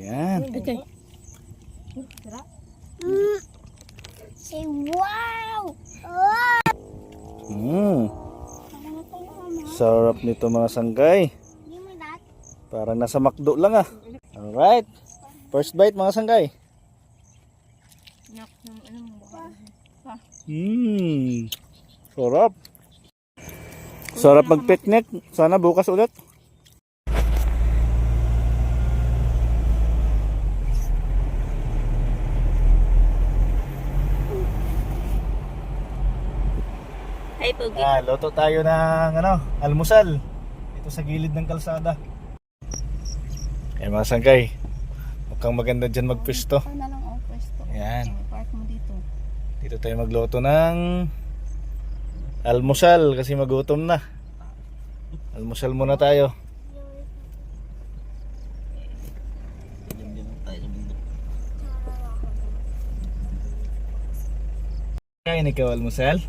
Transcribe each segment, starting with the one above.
Yan. Okay. Say wow! Wow! Mm. Sarap nito mga sanggay. Parang nasa McDo lang ah. Alright. First bite mga sanggay. Ano? Mmm. Sarap. Sarap mag-picnic. Sana bukas ulit. Hi, Pogi. Ah, loto tayo ng ano, almusal. Ito sa gilid ng kalsada. Eh mga sanggay. Mukhang maganda dyan magpwesto. Ito na lang ang pwesto. Yan. Park mo dito. Dito tayo magluto ng almusal kasi magutom na. Almusal muna tayo. Kain ikaw almusal?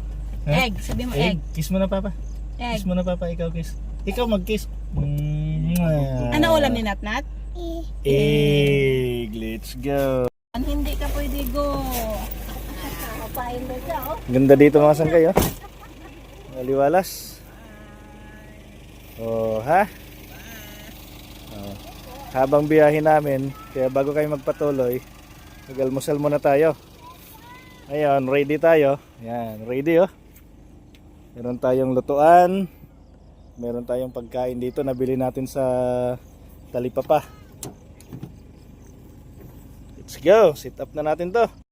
Ha? Egg. Sabi mo egg. Kiss mo na papa. Egg. Kiss mo na papa, ikaw kiss. Ikaw mag-kiss. Mwah. Ano ulam ni Natnat? Eh, Egg, let's go. Hindi ka pwede go. Ganda dito mga sangkay, oh. Maliwalas. Oh, ha? Oh. Habang biyahe namin, kaya bago kayo magpatuloy, mag-almusal muna tayo. Ayun, ready tayo. Yan, ready oh. Meron tayong lutuan. Meron tayong pagkain dito nabili natin sa Talipapa. Let's go. Sit up na natin to.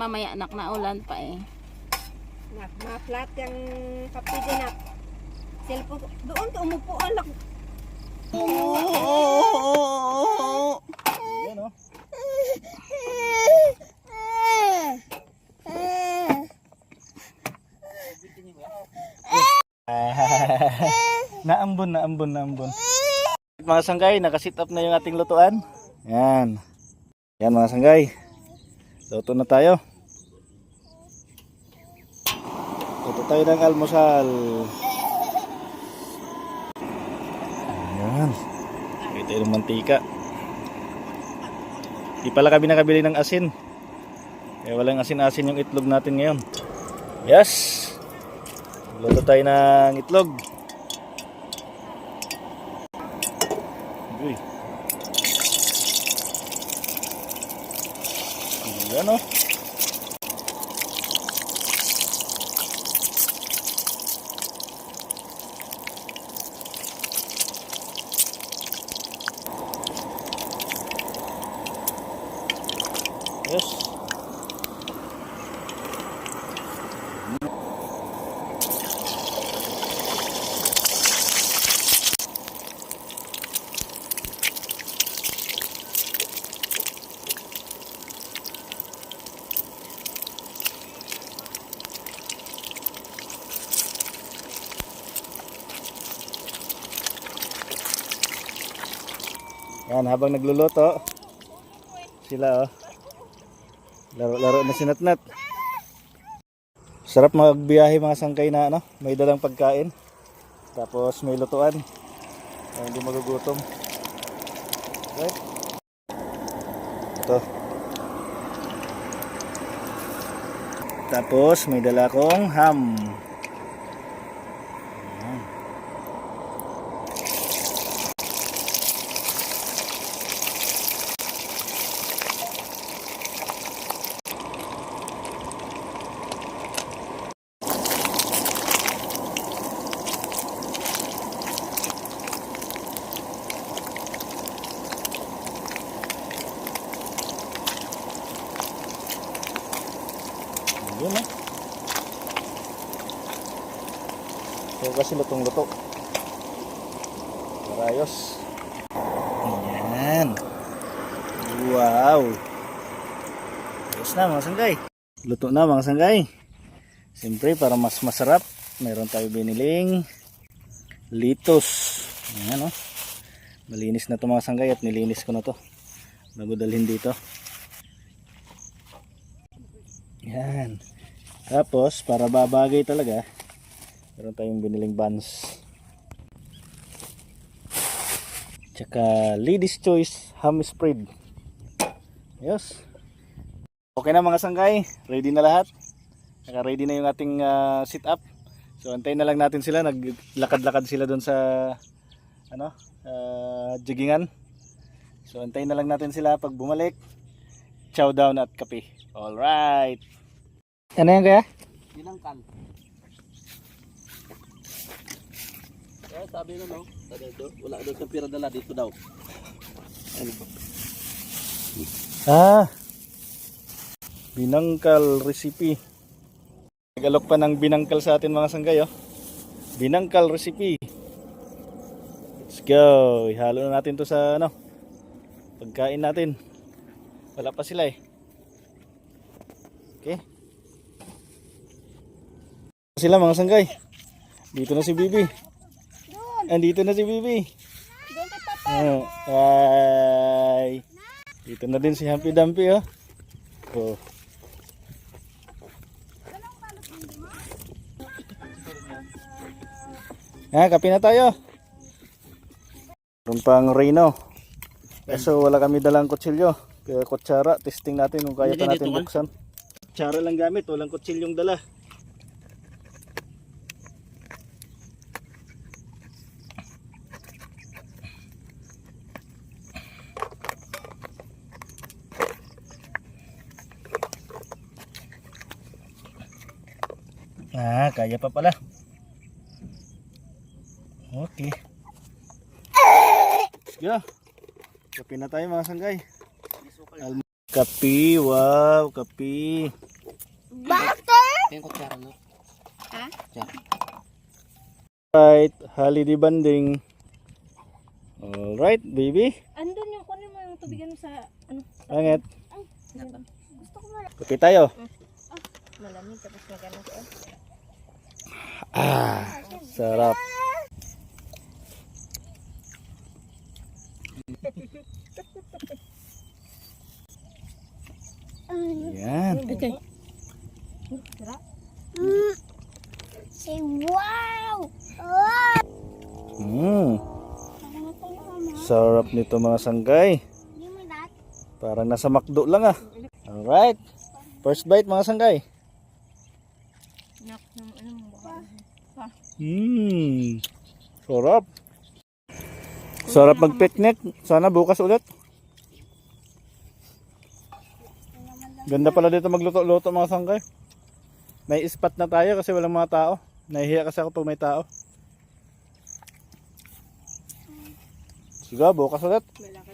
Mamaya, anak na ulan pa eh. Nak, ma-flat yung kape din nak. Cellphone, doon ka umupo anak. Yan oh. naambon, naambon, naambon. Mga sanggay, nakasit up na yung ating lutuan. Yan. Yan mga sanggay. Luto na tayo. Luto tayo ng almusal. Yan. Lagay tayo ng mantika. Di pala kami nakabili ng asin. Kaya walang asin-asin yung itlog natin ngayon. Yes! Luto tayo ng itlog. Yan o. Yes. Yan, habang nagluluto, sila oh. Laro-laro na sinatnat. Sarap magbiyahe mga sangkay na ano, may dalang pagkain. Tapos may lutuan. Kaya hindi magugutom. Right? Ito. Tapos may dala kong ham. Ayan. Yun eh. So kasi lutong luto. Karayos. Ayan. Wow. Ayos na mga sanggay. Luto na mga sanggay. Siyempre para mas masarap, meron tayo biniling litos. Ayan oh. Malinis na to mga sanggay at nilinis ko na to. Bago dalhin dito. Yan. Tapos, para babagay talaga, meron tayong biniling buns. Tsaka, Ladies Choice Ham Spread. Yes. Okay na mga sanggay. Ready na lahat. Naka ready na yung ating ah, sit up. So antayin na lang natin sila. Naglakad-lakad sila doon sa ano, ah, jiggingan. So antayin na lang natin sila pag bumalik. Chow down at kape. All right. Ano yan kaya? Binangkal. Eh, sabi na no, sabi ito, wala daw sa pira dala dito daw. Ano? Ah. Binangkal recipe. Nagalok pa ng binangkal sa atin mga sanggay oh. Binangkal recipe. Let's go. Ihalo na natin to sa ano. Pagkain natin. Wala pa sila eh. Okay. Sila mga sanggay. Dito na si Bibi. Andito na si Bibi. Oh, ay. Dito na din si Humpy Dumpy oh. Oh. Ah, kape na tayo. Meron pang Reno. Kaso wala kami dalang kutsilyo. Kaya kutsara, testing natin kung kaya pa natin buksan. Kutsara lang gamit, walang kutsilyong dala. Ah, kaya pa pala. Okay. Yo. Kape na tayo mga sanggay. Kape, wow, kape. Tingin ko tsara no. Ha? Tsara. Right, holiday banding. Alright, baby. Andun yung kunin mo yung tubigan sa ano, Angit. Gusto ko wala. Kape tayo. malamig tapos magano ko. Ah, sarap. Yan. Okay. Mm. Say wow! Oh! Mm, sarap nito mga sanggay. Parang nasa McDo lang ah. Alright. First bite mga sanggay. Nak, ng ano mo ba? Mmm. Sarap. Sarap mag-picnic. Sana bukas ulit. Ganda pala dito magluto-luto mga sanggay. May spot na tayo kasi walang mga tao. Nahihiya kasi ako pag may tao. Sige, bukas ulit. May